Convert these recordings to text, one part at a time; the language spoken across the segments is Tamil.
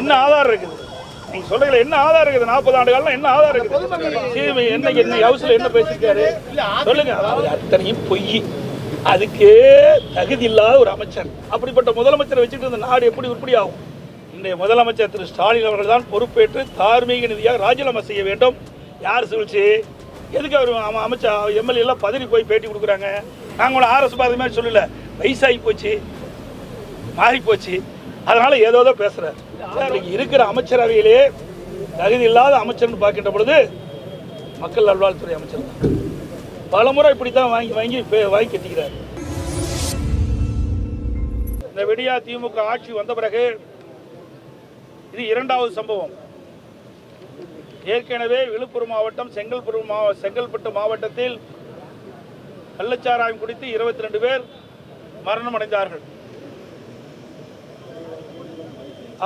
என்ன ஆதாரம் இருக்குது? நீங்க சொல்றீங்களா என்ன ஆதாரம் இருக்குது? நாற்பது ஆண்டு காலம் என்ன ஆதாரம் இருக்குது? சீமை என்ன என்ன ஹவுஸ்ல என்ன பேசியிருக்காரு? சொல்லுங்க. அதாவது அத்தனையும் பொய். அதுக்கே தகுதி இல்லாத ஒரு அமைச்சர். அப்படிப்பட்ட முதலமைச்சரை வச்சுட்டு இந்த நாடு எப்படி உருப்படி ஆகும்? இன்றைய முதலமைச்சர் திரு ஸ்டாலின் அவர்கள் தான் பொறுப்பேற்று தார்மீக நிதியாக ராஜினாமா செய்ய வேண்டும். யார் சொல்லிச்சு எதுக்கு அவர் அமைச்சர் எம்எல்ஏ எல்லாம் பதவி போய் பேட்டி கொடுக்குறாங்க? நாங்கள் கூட ஆர்எஸ் பாரதி மாதிரி சொல்லல. வயசாகி போச்சு. மாறி போச்சு அதனால ஏதோ தான் பேசுறாரு. இருக்கிற அமைச்சரவையிலே தகுதி இல்லாத அமைச்சர்னு பார்க்கின்ற பொழுது மக்கள் நல்வாழ்வுத்துறை அமைச்சர் தான். பல முறை இப்படி தான் வாங்கி வாங்கி வாங்கி கட்டிக்கிறார். இந்த வெடியா திமுக ஆட்சி வந்த பிறகு இது இரண்டாவது சம்பவம். ஏற்கனவே விழுப்புரம் மாவட்டம் செங்கல்பட்டு மாவ செங்கல்பட்டு மாவட்டத்தில் கள்ளச்சாராயம் குடித்து இருபத்தி ரெண்டு பேர் மரணம்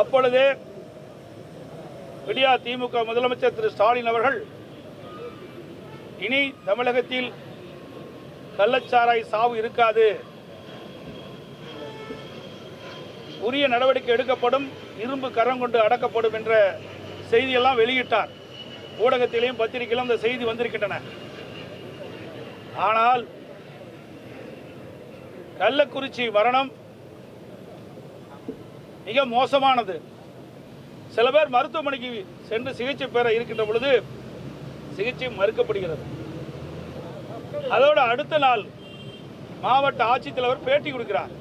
அப்பொழுதே விடியா திமுக முதலமைச்சர் திரு ஸ்டாலின் அவர்கள் இனி தமிழகத்தில் கள்ளச்சாராய் சாவு இருக்காது. உரிய நடவடிக்கை எடுக்கப்படும் இரும்பு கரம் கொண்டு அடக்கப்படும் என்ற செய்தியெல்லாம் வெளியிட்டார். ஊடகத்திலையும் பத்திரிகையிலும் அந்த செய்தி வந்திருக்கின்றன. ஆனால் கள்ளக்குறிச்சி மரணம் மிக மோசமானது. சில பேர் மருத்துவமனைக்கு சென்று சிகிச்சை பெற இருக்கின்ற பொழுது சிகிச்சை மறுக்கப்படுகிறது. அதோடு அடுத்த நாள் மாவட்ட ஆட்சித்தலைவர் பேட்டி கொடுக்கிறார்.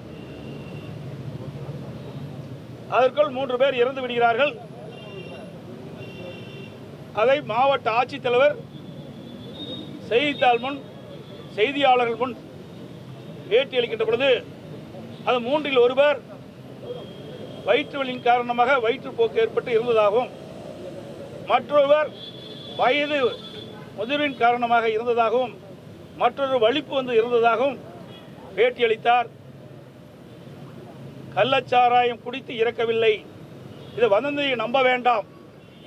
அதற்குள் மூன்று பேர் இறந்து விடுகிறார்கள். அதை மாவட்ட ஆட்சித்தலைவர் செய்தித்தாள் முன் செய்தியாளர்கள் முன் பேட்டி அளிக்கின்ற பொழுது அது மூன்றில் ஒருவர் வயிற்று வலியின் காரணமாக வயிற்றுப்போக்கு ஏற்பட்டு இருந்ததாகவும் மற்றொருவர் வயது முதிர்வின் காரணமாக இருந்ததாகவும் மற்றொரு வலிப்பு வந்து இருந்ததாகவும் பேட்டியளித்தார் கள்ளச்சாராயம் குடித்து இறக்கவில்லை. இது வதந்தியை நம்ப வேண்டாம்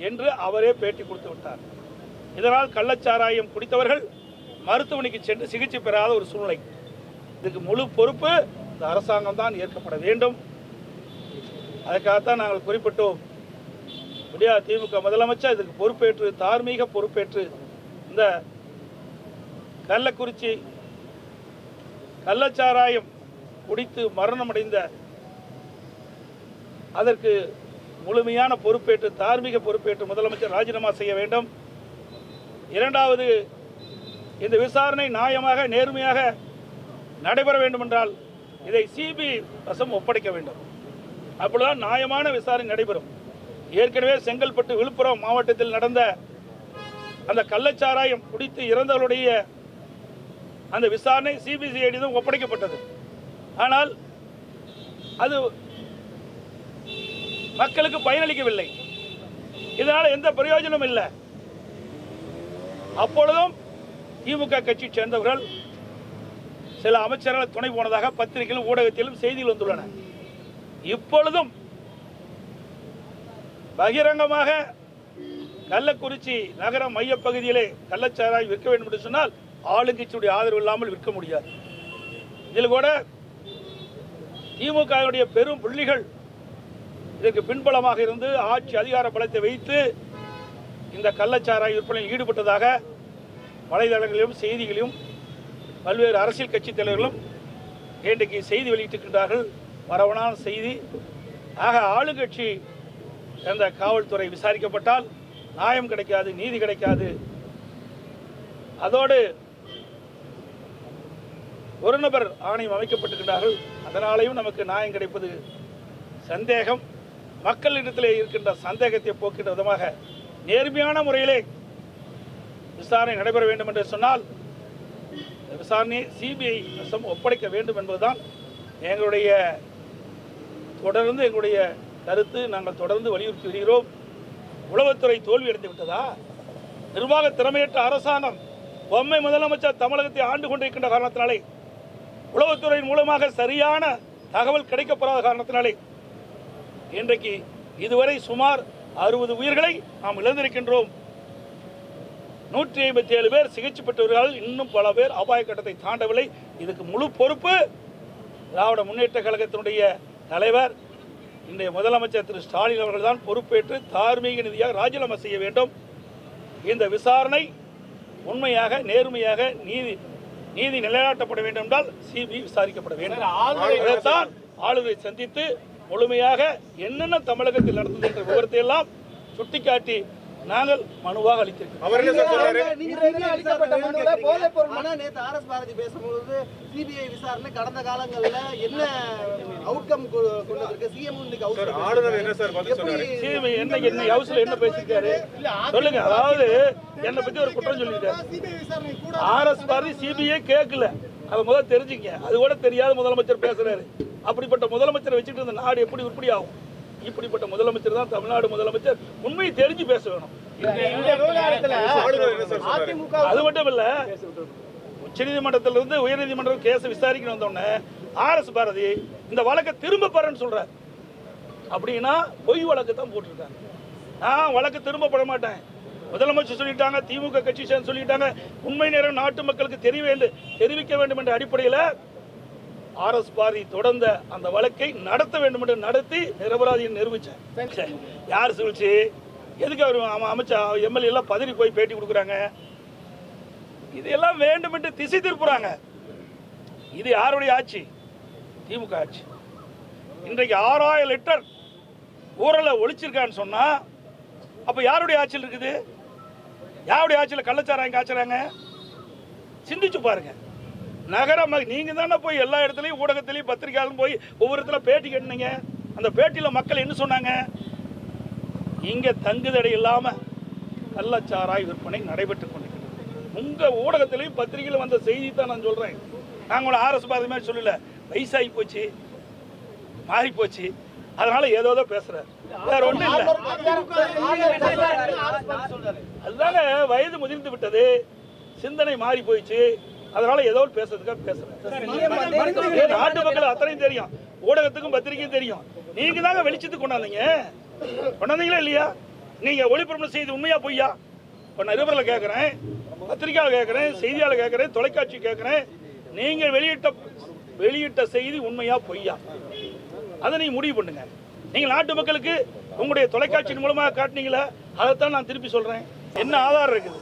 என்று அவரே பேட்டி கொடுத்து விட்டார். இதனால் கள்ளச்சாராயம் குடித்தவர்கள் மருத்துவமனைக்கு சென்று சிகிச்சை பெறாத ஒரு சூழ்நிலை. இதுக்கு முழு பொறுப்பு இந்த அரசாங்கம் தான் ஏற்கப்பட வேண்டும். அதுக்காகத்தான் நாங்கள் குறிப்பிட்டோம். விடியா திமுக முதலமைச்சர் இதுக்கு பொறுப்பேற்று தார்மீக பொறுப்பேற்று இந்த கள்ளக்குறிச்சி கள்ளச்சாராயம் குடித்து மரணமடைந்த அதற்கு முழுமையான பொறுப்பேற்று தார்மீக பொறுப்பேற்று முதலமைச்சர் ராஜினாமா செய்ய வேண்டும். இரண்டாவது இந்த விசாரணை நியாயமாக நேர்மையாக நடைபெற வேண்டுமென்றால் இதை சிபிஐ வசம் ஒப்படைக்க வேண்டும். அப்பொழுதுதான் நியாயமான விசாரணை நடைபெறும். ஏற்கனவே செங்கல்பட்டு விழுப்புரம் மாவட்டத்தில் நடந்த அந்த கள்ளச்சாராயம் குடித்து இறந்தவர்களுடைய அந்த விசாரணை சிபிசிஐடி ஒப்படைக்கப்பட்டது. ஆனால் அது மக்களுக்கு பயனளிக்கவில்லை. இதனால் எந்த பிரயோஜனமும் இல்லை. அப்பொழுதும் திமுக கட்சி சேர்ந்தவர்கள் சில அமைச்சர்கள் துணை போனதாக பத்திரிகையிலும் ஊடகத்திலும் செய்திகள் வந்துள்ளன. இப்பொழுதும் பகிரங்கமாக கள்ளக்குறிச்சி நகர மையப்பகுதியிலே கள்ளச்சாராய் விற்க வேண்டும் என்று சொன்னால் ஆளுங்கட்சியுடைய ஆதரவு இல்லாமல் விற்க முடியாது. இதில் கூட திமுகவுடைய பெரும் புள்ளிகள் இதற்கு பின்பலமாக இருந்து ஆட்சி அதிகார பலத்தை வைத்து இந்த கள்ளச்சாராய் விற்பனையில் ஈடுபட்டதாக வலைதளங்களிலும் செய்திகளிலும் பல்வேறு அரசியல் கட்சித் தலைவர்களும் இன்றைக்கு செய்தி வெளியிட்டிருக்கின்றார்கள். வரவனான செய்தி. ஆக ஆளுங்கட்சி என்ற காவல்துறை விசாரிக்கப்பட்டால் நியாயம் கிடைக்காது நீதி கிடைக்காது. அதோடு ஒரு நபர் ஆணையம் அமைக்கப்பட்டிருக்கிறார்கள் அதனாலேயும் நமக்கு நியாயம் கிடைப்பது சந்தேகம். மக்களிடத்திலே இருக்கின்ற சந்தேகத்தை போக்கின்ற விதமாக நேர்மையான முறையிலே விசாரணை நடைபெற வேண்டும் என்று சொன்னால் விசாரணையை சிபிஐ ஒப்படைக்க வேண்டும் என்பதுதான் எங்களுடைய தொடர்ந்து எங்களுடைய கருத்து நாங்கள் தொடர்ந்து வலியுறுத்தி வருகிறோம். உளவுத்துறை தோல்வி அடைந்து விட்டதா? நிர்வாக திறமையற்ற அரசாங்கம் பொம்மை முதலமைச்சர் தமிழகத்தை ஆண்டு கொண்டிருக்கின்ற காரணத்தினாலே உளவுத்துறையின் மூலமாக சரியான தகவல் கிடைக்கப்படாத காரணத்தினாலே இன்றைக்கு இதுவரை சுமார் அறுபது உயிர்களை நாம் இழந்திருக்கின்றோம். நூற்றி ஐம்பத்தி ஏழு பேர் சிகிச்சை பெற்றவர்கள் இன்னும் பல பேர் அபாய கட்டத்தை தாண்டவில்லை. இதுக்கு முழு பொறுப்பு திராவிட முன்னேற்ற கழகத்தினுடைய தலைவர் இன்றைய முதலமைச்சர் திரு ஸ்டாலின் அவர்கள் தான் பொறுப்பேற்று தார்மீக நிதியாக ராஜினாமா செய்ய வேண்டும். இந்த விசாரணை உண்மையாக நேர்மையாக நீதி நீதி நிலைநாட்டப்பட வேண்டும் என்றால் சிபிஐ விசாரிக்கப்பட வேண்டும். அதைத்தான் ஆளுநரை சந்தித்து முழுமையாக என்னென்ன தமிழகத்தில் நடந்தது என்ற விவரத்தை எல்லாம் சுட்டிக்காட்டி நாங்கள் மனுவாக அளித்திருக்கிறோம். சிபிஐ விசாரணை கடந்த காலங்கள்ல என்ன அவுட்கம் ஆளுநர் என்ன சார் சிபிஐ என்ன என்ன ஹவுஸ்ல என்ன பேசியிருக்காரு? சொல்லுங்க. அதாவது என்னை பத்தி ஒரு குற்றம் சொல்லியிருக்காரு ஆர்எஸ் பாரதி சிபிஐ கேட்கல அதை முதல்ல தெரிஞ்சுங்க. அது கூட தெரியாத முதலமைச்சர் பேசுறாரு. அப்படிப்பட்ட முதலமைச்சரை வச்சுட்டு இந்த நாடு எப்படி உருப்படி ஆகும்? இப்படிப்பட்ட முதலமைச்சர் தான் தமிழ்நாடு முதலமைச்சர் உண்மையை தெரிஞ்சு பேச வேணும் அது மட்டும் இல்ல உச்சநீதிமன்றத்திலிருந்து உயர்நீதிமன்றம் கேஸ் விசாரிக்கணும் வந்தோடனே ஆர்எஸ் பாரதி இந்த வழக்கை திரும்ப பெறன்னு சொல்றாரு அப்படின்னா பொய் வழக்கு தான் போட்டிருக்காங்க நான் வழக்கு திரும்ப பெற மாட்டேன் முதலமைச்சர் சொல்லிட்டாங்க திமுக கட்சி சேர்ந்து சொல்லிட்டாங்க உண்மை நேரம் நாட்டு மக்களுக்கு தெரிய வேண்டும் தெரிவிக்க வேண்டும் என்ற அடிப்படையில் ஆர்எஸ் பாரதி தொடர்ந்த அந்த வழக்கை நடத்த வேண்டும் என்று நடத்தி நிரபராதியை நிரூபிச்சேன் யார் சொல்லிச்சு எதுக்கு அவர் அம- அமைச்சர் எம்எல்ஏ எல்லாம் பதறி போய் பேட்டி கொடுக்குறாங்க? இதெல்லாம் வேண்டும் என்று திசை திருப்புறாங்க. இது யாருடைய ஆட்சி? திமுக ஆட்சி. இன்றைக்கு ஆறாயிரம் லிட்டர் ஊரலை ஒழிச்சிருக்கான்னு சொன்னா அப்ப யாருடைய ஆட்சியில் இருக்குது? யாருடைய ஆட்சியில் கள்ளச்சாராயம் காய்ச்சறாங்க? சிந்திச்சு பாருங்க. நகர நீங்கள் தானே போய் எல்லா இடத்துலையும் ஊடகத்திலையும் பத்திரிகையாலும் போய் ஒவ்வொரு இடத்துல பேட்டி கேட்டீங்க. அந்த பேட்டியில் மக்கள் என்ன சொன்னாங்க? இங்கே தங்குதடை இல்லாமல் கள்ளச்சாராய் விற்பனை நடைபெற்று கொண்டிருக்கிறது. உங்கள் ஊடகத்திலையும் பத்திரிகையில் வந்த செய்தி தான் நான் சொல்கிறேன் நாங்கள் ஆர்எஸ் பாரதி மாதிரி சொல்லல. வயசாகி போச்சு மாறி போச்சு. அதனால ஏதோ ஏதோ பேசுறாரு வேற ஒண்ணும் இல்ல. அதுதாங்க வயது முதிர்ந்து விட்டது. சிந்தனை மாறி போயிடுச்சு. அதனால ஏதோ ஒரு பேசுறதுக்காக பேசுறேன். நாட்டு மக்கள் அத்தனையும் தெரியும். ஊடகத்துக்கும் பத்திரிக்கையும் தெரியும். நீங்க தாங்க வெளிச்சத்துக்கு கொண்டாந்தீங்க. கொண்டாந்தீங்களா இல்லையா? நீங்க ஒளிபரப்பு செய்தி உண்மையா பொய்யா? இப்போ நிருபரில் கேட்குறேன் பத்திரிக்கையாளர் கேட்குறேன் செய்தியாளர் கேட்குறேன் தொலைக்காட்சி கேட்குறேன் நீங்க வெளியிட்ட வெளியிட்ட செய்தி உண்மையா பொய்யா? அதை நீங்க முடிவு பண்ணுங்க. நீங்க நாட்டு மக்களுக்கு உங்களுடைய தொலைக்காட்சியின் மூலமாக காட்டினீங்களா? அதைத்தான் நான் திருப்பி சொல்றேன். என்ன ஆதாரம் இருக்குது?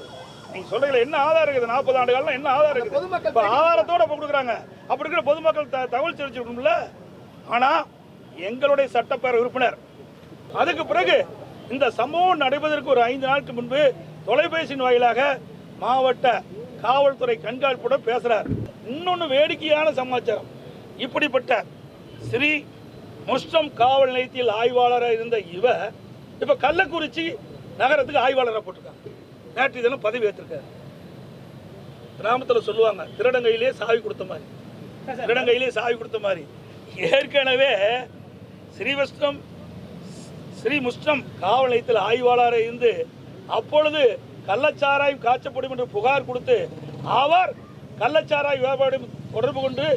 நீங்க சொல்றீங்களா என்ன ஆதாரம் இருக்குது? நாற்பது ஆண்டு காலம் என்ன ஆதாரம் இருக்குது? இப்ப ஆதாரத்தோட கொடுக்குறாங்க அப்படி இருக்கிற பொதுமக்கள் த- தகவல் தெரிஞ்சுக்கணும்ல ஆனா எங்களுடைய சட்டப்பேரவை உறுப்பினர் அதுக்கு பிறகு இந்த சம்பவம் நடைபெறுவதற்கு ஒரு ஐந்து நாளுக்கு முன்பு தொலைபேசியின் வாயிலாக மாவட்ட காவல்துறை கண்காணிப்புடன் பேசுறார். இன்னொன்னு வேடிக்கையான சமாச்சாரம். இப்படிப்பட்ட ஸ்ரீ முஸ்டம் காவல் நிலையத்தில் ஆய்வாளராக இருந்த இவர் இப்ப கள்ளக்குறிச்சி நகரத்துக்கு ஆய்வாளராக போட்டிருக்காங்க நேற்று தினம் பதவி ஏற்றிருக்காரு கிராமத்தில் சொல்லுவாங்க திருடங்கையிலே சாவி கொடுத்த மாதிரி. திருடங்கையிலே சாவி கொடுத்த மாதிரி. ஏற்கனவே ஸ்ரீவஷ்ணம் ஸ்ரீமுஷ்ணம் காவல் நிலையத்தில் ஆய்வாளராக இருந்து அப்பொழுது கள்ளச்சாராயம் காய்ச்சப்படும் என்று புகார் கொடுத்து அவர் கள்ளச்சாராய் வியாபாரம் தொடர்பு கொண்டு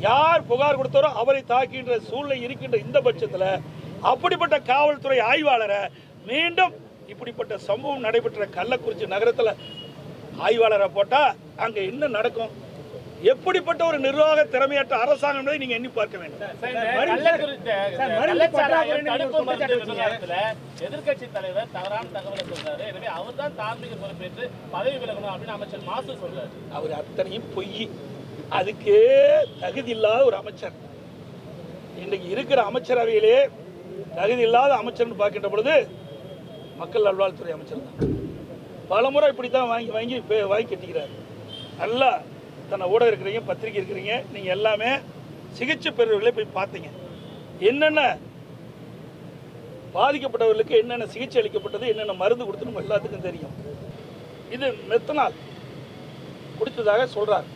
யார் புகார் கொடுத்தாரோ அவரை தாக்கின்ற சூழ்நிலை இருக்கின்ற இந்த பட்சத்தில் அப்படிப்பட்ட காவல்துறை ஆய்வாளரை மீண்டும் இப்படிப்பட்ட சம்பவம் நடைபெற்ற கள்ளக்குறிச்சி நகரத்தில் ஆய்வாளரை போட்டால் அங்கே என்ன நடக்கும்? எப்படிப்பட்ட ஒரு நிர்வாக திறமையற்ற அரசாங்கம் நீங்க எண்ணி பார்க்க வேண்டும். எதிர்கட்சி தலைவர் தவறான தகவலை சொல்றாரு. எனவே அவர் தான் தார்மீக பொறுப்பேற்று பதவி விலகணும் அப்படின்னு அமைச்சர் மாசு சொல்றாரு. அவர் அத்தனையும் பொய். அதுக்கு தகுதி இல்லாத ஒரு அமைச்சர். இன்றைக்கு இருக்கிற அமைச்சரவையிலே தகுதி இல்லாத அமைச்சர்னு பார்க்கின்ற பொழுது மக்கள் நல்வாழ்வுத்துறை அமைச்சர் தான். பலமுறை இப்படி தான் வாங்கி வாங்கி இப்போ வாங்கி கட்டிக்கிறார். நல்லா தன்னை ஊடகம் இருக்கிறீங்க பத்திரிக்கை இருக்கிறீங்க நீங்கள் எல்லாமே சிகிச்சை பெறுவர்களை போய் பார்த்தீங்க. என்னென்ன பாதிக்கப்பட்டவர்களுக்கு என்னென்ன சிகிச்சை அளிக்கப்பட்டது என்னென்ன மருந்து கொடுத்து நம்ம எல்லாத்துக்கும் தெரியும். இது மெத்தனால் குடித்ததாக சொல்கிறார்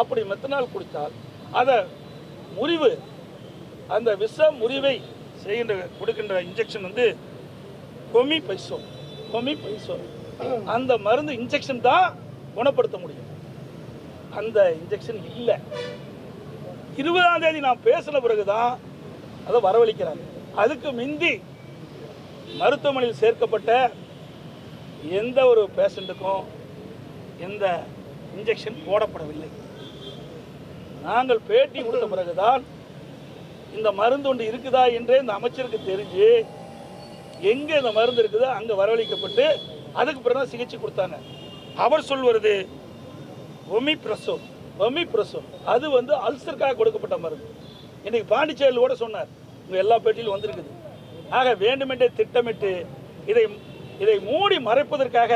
அப்படி மெத்தனால் குடித்தால் அதை முறிவு அந்த விஷ முறிவை செய்கின்ற கொடுக்கின்ற இன்ஜெக்ஷன் வந்து கொமி பைசோ கொமி பைசோ. அந்த மருந்து இன்ஜெக்ஷன் தான் குணப்படுத்த முடியும். அந்த இன்ஜெக்ஷன் இல்லை. இருபதாம் தேதி நான் பேசின பிறகுதான் அதை வரவழைக்கிறாங்க. அதுக்கு மிந்தி மருத்துவமனையில் சேர்க்கப்பட்ட எந்த ஒரு பேஷண்ட்டுக்கும் எந்த இன்ஜெக்ஷன் போடப்படவில்லை. நாங்கள் பேட்டி கொடுத்த பிறகுதான் இந்த மருந்து ஒன்று இருக்குதா என்றே இந்த அமைச்சருக்கு தெரிஞ்சு எங்கே இந்த மருந்து இருக்குதோ அங்கே வரவழைக்கப்பட்டு அதுக்கு பிறகு தான் சிகிச்சை கொடுத்தாங்க. அவர் சொல்வது ஒமி பிரசோ ஒமி பிரசோ அது வந்து அல்சருக்காக கொடுக்கப்பட்ட மருந்து. இன்னைக்கு பாண்டிச்சேரியில் கூட சொன்னார் உங்கள் எல்லா பேட்டியிலும் வந்திருக்குது. ஆக வேண்டுமென்றே திட்டமிட்டு இதை இதை மூடி மறைப்பதற்காக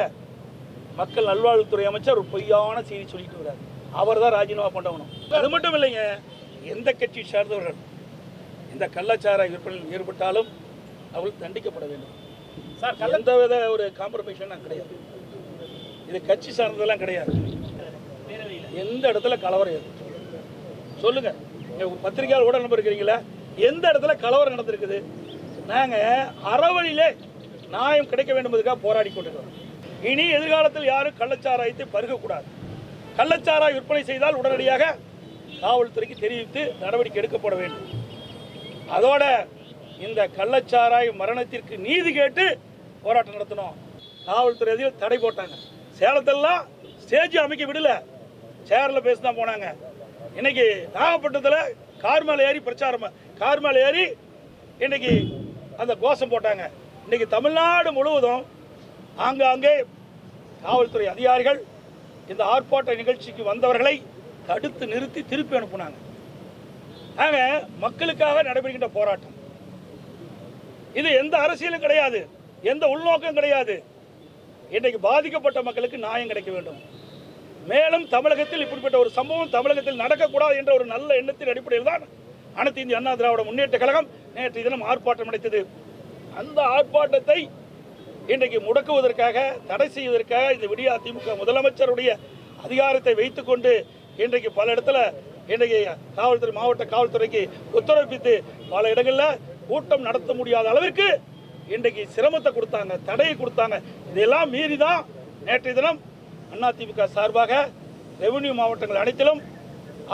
மக்கள் நல்வாழ்வுத்துறை அமைச்சர் ஒரு பொய்யான செய்தி சொல்லிட்டு வர்றார். அவர் தான் ராஜினாமா பண்ணணும் அது மட்டும் இல்லைங்க எந்த கட்சி சார்ந்தவர்கள் இந்த கள்ளச்சாராய விற்பனையில் ஈடுபட்டாலும் அவர்கள் தண்டிக்கப்பட வேண்டும். சார் எந்த வித ஒரு காம்ப்ரமைஷனும் கிடையாது. இது கட்சி சார்ந்ததெல்லாம் கிடையாது. எந்த இடத்துல கலவரம் ஏற்பட்டு சொல்லுங்க. பத்திரிகையாளர் கூட நம்பர் இருக்கிறீங்களா எந்த இடத்துல கலவரம் நடந்திருக்குது? நாங்க அறவழியிலே நியாயம் கிடைக்க வேண்டும் என்பதுக்காக போராடி கொண்டிருக்கிறோம். இனி எதிர்காலத்தில் யாரும் கள்ளச்சாராயத்தை பருகக்கூடாது. கள்ளச்சாராய விற்பனை செய்தால் உடனடியாக காவல்துறைக்கு தெரிவித்து நடவடிக்கை எடுக்கப்பட வேண்டும். அதோட இந்த கள்ளச்சாராய மரணத்திற்கு நீதி கேட்டு போராட்டம் நடத்தணும் காவல்துறை அதிகம் தடை போட்டாங்க. சேலத்தெல்லாம் ஸ்டேஜ் அமைக்க விடல. சேரில் பேசி தான் போனாங்க. இன்னைக்கு நாகப்பட்டினத்தில் கார் மேலே ஏறி பிரச்சாரம் கார் மேலே ஏறி இன்னைக்கு அந்த கோஷம் போட்டாங்க. இன்னைக்கு தமிழ்நாடு முழுவதும் ஆங்காங்கே காவல்துறை அதிகாரிகள் இந்த ஆர்ப்பாட்ட நிகழ்ச்சிக்கு வந்தவர்களை தடுத்து நிறுத்தி திருப்பி அனுப்புனாங்க. ஆக மக்களுக்காக நடைபெறுகின்ற போராட்டம். இது எந்த அரசியலும் கிடையாது. எந்த உள்நோக்கம் கிடையாது. இன்றைக்கு பாதிக்கப்பட்ட மக்களுக்கு நியாயம் கிடைக்க வேண்டும். மேலும் தமிழகத்தில் இப்படிப்பட்ட ஒரு சம்பவம் தமிழகத்தில் நடக்கக்கூடாது என்ற ஒரு நல்ல எண்ணத்தின் அடிப்படையில் தான் அனைத்து இந்திய அண்ணா திராவிட முன்னேற்ற கழகம் நேற்று தினம் ஆர்ப்பாட்டம் அடைத்தது. அந்த ஆர்ப்பாட்டத்தை இன்றைக்கு முடக்குவதற்காக தடை செய்வதற்காக இந்த விடியா திமுக முதலமைச்சருடைய அதிகாரத்தை வைத்துக்கொண்டு இன்றைக்கு பல இடத்துல இன்றைக்கு காவல்துறை மாவட்ட காவல்துறைக்கு உத்தரவித்து பல இடங்களில் கூட்டம் நடத்த முடியாத அளவிற்கு இன்றைக்கு சிரமத்தை கொடுத்தாங்க தடையை கொடுத்தாங்க. இதெல்லாம் மீறி தான் நேற்றைய தினம் அதிமுக சார்பாக ரெவன்யூ மாவட்டங்கள் அனைத்திலும்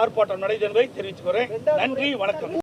ஆர்ப்பாட்டம் நடைபெறும் என்பதை தெரிவித்துக்கிறேன் நன்றி வணக்கம்.